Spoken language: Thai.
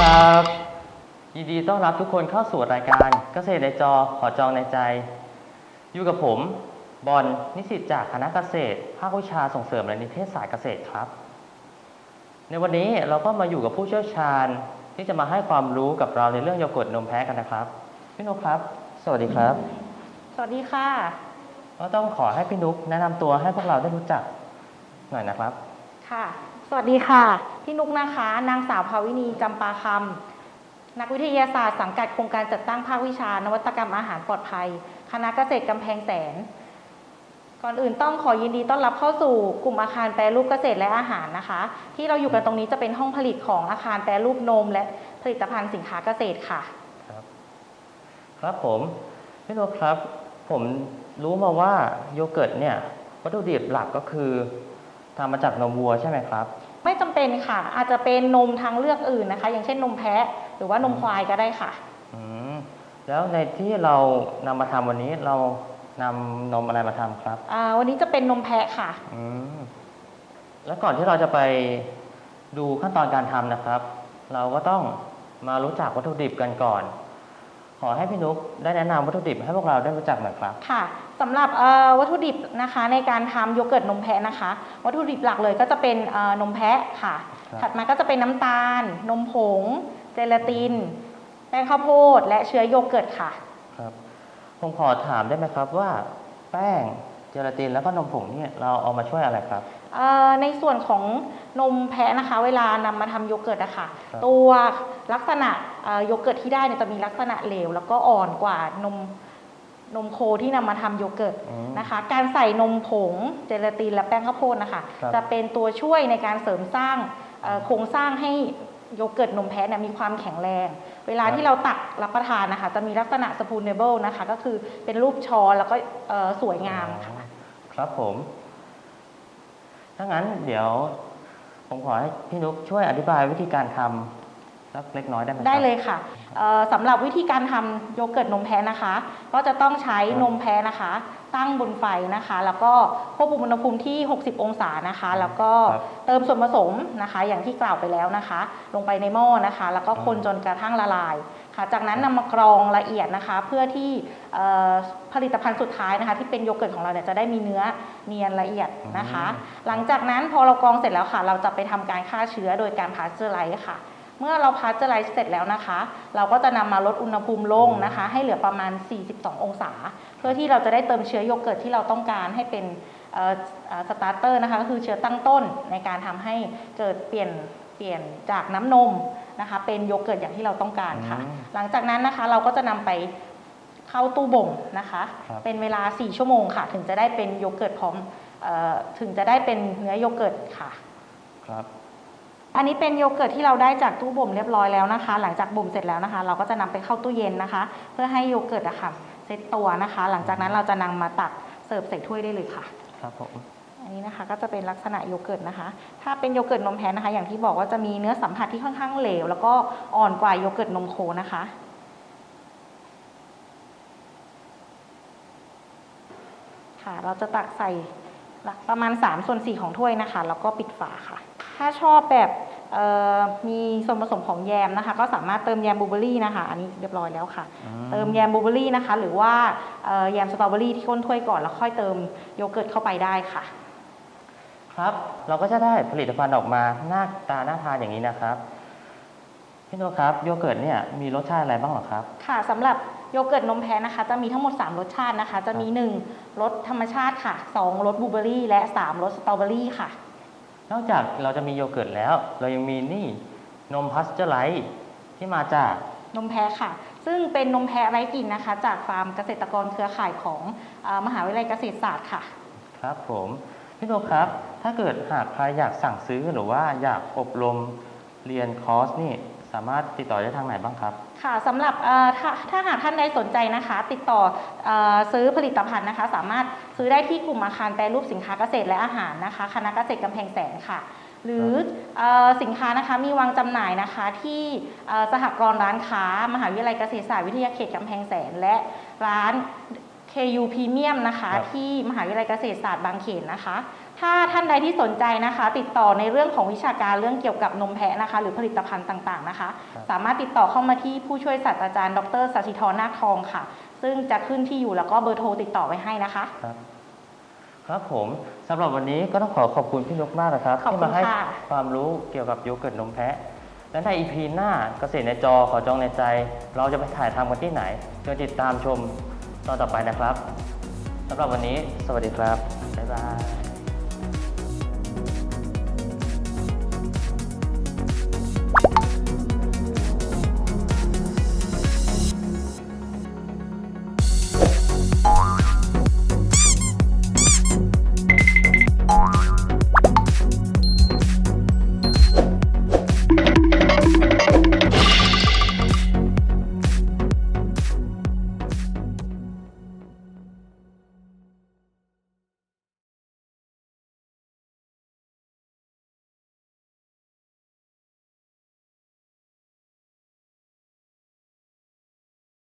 ครับ ยินดีต้อนรับทุกคนเข้าสู่รายการเกษตรในจอขอจองในใจ อยู่กับผม บอลนิสิตจากคณะเกษตร ภาควิชาส่งเสริมและนิเทศศาสตร์เกษตรครับ ในวันนี้เราก็มาอยู่กับผู้เชี่ยวชาญ ที่จะมาให้ความรู้กับเราในเรื่องโยเกิร์ตนมแพะกันนะครับ พี่นุกครับ สวัสดีครับ สวัสดีค่ะก็ต้องขอให้พี่นุกแนะนำตัวให้พวกเราได้รู้จักหน่อยนะครับ ค่ะ สวัสดีค่ะ พี่นุกนะคะ นางสาวภาวินีจำปาคำนักวิทยาศาสตร์สังกัดโครงการจัดตั้งภาควิชานวัตกรรมอาหารปลอดภัย คณะเกษตรกำแพงแสน ก่อนอื่นต้องขอยินดีต้อนรับเข้าสู่กลุ่มอาคารแปรรูปเกษตรและอาหารนะคะ ที่เราอยู่กันตรงนี้จะเป็นห้องผลิตของอาคารแปรรูปนม และผลิตภัณฑ์สินค้าเกษตรค่ะ ครับ ครับผมพี่นุกครับ ผมรู้มาว่าโยเกิร์ตเนี่ยวัตถุดิบหลักก็คือ ทำมาจากนมวัวใช่ไหมครับ ไม่จำเป็นค่ะ อาจจะเป็นนมทางเลือกอื่นนะคะ อย่างเช่นนมแพะหรือว่านมควายก็ได้ค่ะ อืมแล้วในที่เรานำมาทำวันนี้เรานำนมอะไรมาทำครับ อ่าวันนี้จะเป็นนมแพะค่ะ อืมแล้วก่อนที่เราจะไปดูขั้นตอนการทำนะครับ เราก็ต้องมารู้จักวัตถุดิบกันก่อน ขอให้พี่นุกได้แนะนำวัตถุดิบให้พวกเราได้รู้จักหน่อยครับ ค่ะสำหรับเอ่อวัตถุดิบนะคะในการทำโยเกิร์ตนมแพะนะคะ วัตถุดิบหลักเลยก็จะเป็นเอ่อนมแพะค่ะ ครับ ถัดมาก็จะเป็นน้ำตาล นมผง เจลาติน แป้งข้าวโพด และเชื้อโยเกิร์ตค่ะ ครับผมขอถามได้ไหมครับว่า แป้งเจลาตินแล้วก็นมผงเนี่ยเราเอามาช่วยอะไรครับเอ่อ ในส่วนของนมแพะนะคะ เวลานำมาทำโยเกิร์ตอะค่ะ ครับ ตัวลักษณะเอ่อโยเกิร์ตที่ได้เนี่ยจะมีลักษณะเหลว แล้วก็อ่อนกว่านมนมโคที่นำมาทำโยเกิร์ตอืม นะคะ การใส่นมผงเจลาตินและแป้งข้าวโพดนะคะ ครับ จะเป็นตัวช่วยในการเสริมสร้างเอ่อโครงสร้างให้โยเกิร์ตนมแพะเนี่ยมีความแข็งแรง เวลาที่เราตักรับประทานนะคะ จะมีลักษณะสปูนเนเบิลนะคะ ก็คือเป็นรูปช้อนแล้วก็เอ่อสวยงามค่ะ ครับผม ถ้างั้นเดี๋ยว ผมขอให้พี่นุกช่วยอธิบายวิธีการทำสักเล็กน้อยได้ไหมครับ ได้เลยค่ะเอ่อสำหรับวิธีการทำโยเกิร์ตนมแพะนะคะ ก็จะต้องใช้ครับนมแพะนะคะ ตั้งบนไฟนะคะ แล้วก็ควบคุมอุณหภูมิที่ 60 องศานะคะ แล้วก็ครับเติมส่วนผสมนะคะ อย่างที่กล่าวไปแล้วนะคะ ลงไปในหม้อนะคะ แล้วก็คนอืมจนกระทั่งละลาย ค่ะจากนั้นนำมากรองละเอียดนะคะ เพื่อที่เอ่อผลิตภัณฑ์สุดท้ายนะคะ ที่เป็นโยเกิร์ตของเราเนี่ยจะได้มีเนื้อเนียนละเอียดนะคะ หลังจากนั้นพอเรากรองเสร็จแล้วค่ะ เราจะไปทำการฆ่าเชื้อโดยการพาสเจอร์ไลซ์ค่ะเมื่อเราพาสเจอร์ไลซ์เสร็จแล้วนะคะ เราก็จะนำมาลดอุณหภูมิลงนะคะ ให้เหลือประมาณ 42 องศา เพื่อที่เราจะได้เติมเชื้อโยเกิร์ตที่เราต้องการให้เป็นสตาร์เตอร์นะคะ ก็คือเชื้อตั้งต้นในการทำให้เกิดเปลี่ยนเปลี่ยนจากน้ำนม นะคะ เป็นโยเกิร์ตอย่างที่เราต้องการค่ะ อืมหลังจากนั้นนะคะเราก็จะนำไปเข้าตู้บ่มนะคะ ครับเป็นเวลา 4 ชั่วโมงค่ะ ถึงจะได้เป็นโยเกิร์ตพร้อมเออถึงจะได้เป็นเนื้อโยเกิร์ตค่ะ ครับ อันนี้เป็นโยเกิร์ตที่เราได้จากตู้บ่มเรียบร้อยแล้วนะคะ หลังจากบ่มเสร็จแล้วนะคะ เราก็จะนำไปเข้าตู้เย็นนะคะ เพื่อให้โยเกิร์ตอะค่ะเซตตัวนะคะ หลังจากนั้นเราจะนำมาตักเสิร์ฟใส่ถ้วยได้เลยค่ะ ครับผม อันนี้นะคะก็จะเป็นลักษณะโยเกิร์ตนะคะ ถ้าเป็นโยเกิร์ตนมแพะนะคะ อย่างที่บอกว่าจะมีเนื้อสัมผัสที่ค่อนข้างเหลว แล้วก็อ่อนกว่าโยเกิร์ตนมโคนะคะค่ะเราจะตักใส่หลักประมาณ 3 ส่วน 4 ของถ้วยนะคะ แล้วก็ปิดฝาค่ะ ถ้าชอบแบบเอ่อมีส่วนผสมของแยมนะคะ ก็สามารถเติมแยมบลูเบอร์รี่นะคะ อันนี้เรียบร้อยแล้วค่ะอืเติมแยมบลูเบอร์รี่นะคะ หรือว่าเอ่อแยมสตรอเบอรี่ที่ก้นถ้วยก่อนแล้วค่อยเติมโยเกิร์ตเข้าไปได้ค่ะ ครับ เราก็จะได้ผลิตภัณฑ์ออกมาหน้าตาน่าทานอย่างนี้นะครับพี่นุกครับโยเกิร์ตเนี่ยมีรสชาติอะไรบ้างเหรอครับ ค่ะสำหรับโยเกิร์ตนมแพะนะคะ จะมีทั้งหมด 3 รสชาตินะคะ จะมี 1 รสธรรมชาติค่ะ 2 รสบลูเบอร์รี่ และ 3 รสสตรอเบอรี่ค่ะ นอกจากเราจะมีโยเกิร์ตแล้ว เรายังมีนี่นมพัสเจอร์ไลท์ที่มาจากนมแพะค่ะ ซึ่งเป็นนมแพะไร้กลิ่นนะคะ จากฟาร์มเกษตรกรเครือข่ายของเออมหาวิทยาลัยเกษตรศาสตร์ค่ะ ครับผม พี่นุกครับ ถ้าเกิดหากใครอยากสั่งซื้อหรือว่าอยากอบรมเรียนคอร์สนี่สามารถติดต่อได้ทางไหนบ้างครับ ค่ะสำหรับเอ่อถ้าถ้าหากท่านใดสนใจนะคะ ติดต่อเออซื้อผลิตภัณฑ์นะคะ สามารถซื้อได้ที่กลุ่มอาคารแปรรูปสินค้าเกษตรและอาหารนะคะ คณะเกษตรกำแพงแสนค่ะ หรือเออสินค้านะคะมีวางจำหน่ายนะคะที่เอ่อสหกรณ์ร้านค้า มหาวิทยาลัยเกษตรศาสตร์วิทยาเขตกำแพงแสนและร้าน KU Premium นะคะครับ ที่มหาวิทยาลัยเกษตรศาสตร์บางเขนนะคะ ถ้าท่านใดที่สนใจนะคะ ติดต่อในเรื่องของวิชาการเรื่องเกี่ยวกับนมแพะนะคะ หรือผลิตภัณฑ์ต่างๆนะคะ ครับ สามารถติดต่อเข้ามาที่ผู้ช่วยศาสตราจารย์ดรสัชิธรนาคทองค่ะ ซึ่งจะขึ้นที่อยู่แล้วก็เบอร์โทรติดต่อไว้ให้นะคะ ครับครับผมสำหรับวันนี้ก็ต้องขอขอบคุณพี่นกมากนะครับขอบคุณที่มาให้ค่ะ ความรู้เกี่ยวกับโยเกิร์ตนมแพะ และในอีพีหน้าเกษตรในจอขอจองในใจ เราจะไปถ่ายทำกันที่ไหนเชิญติดตามชม ตอนต่อไปนะครับสำหรับวันนี้สวัสดีครับ บ๊ายบาย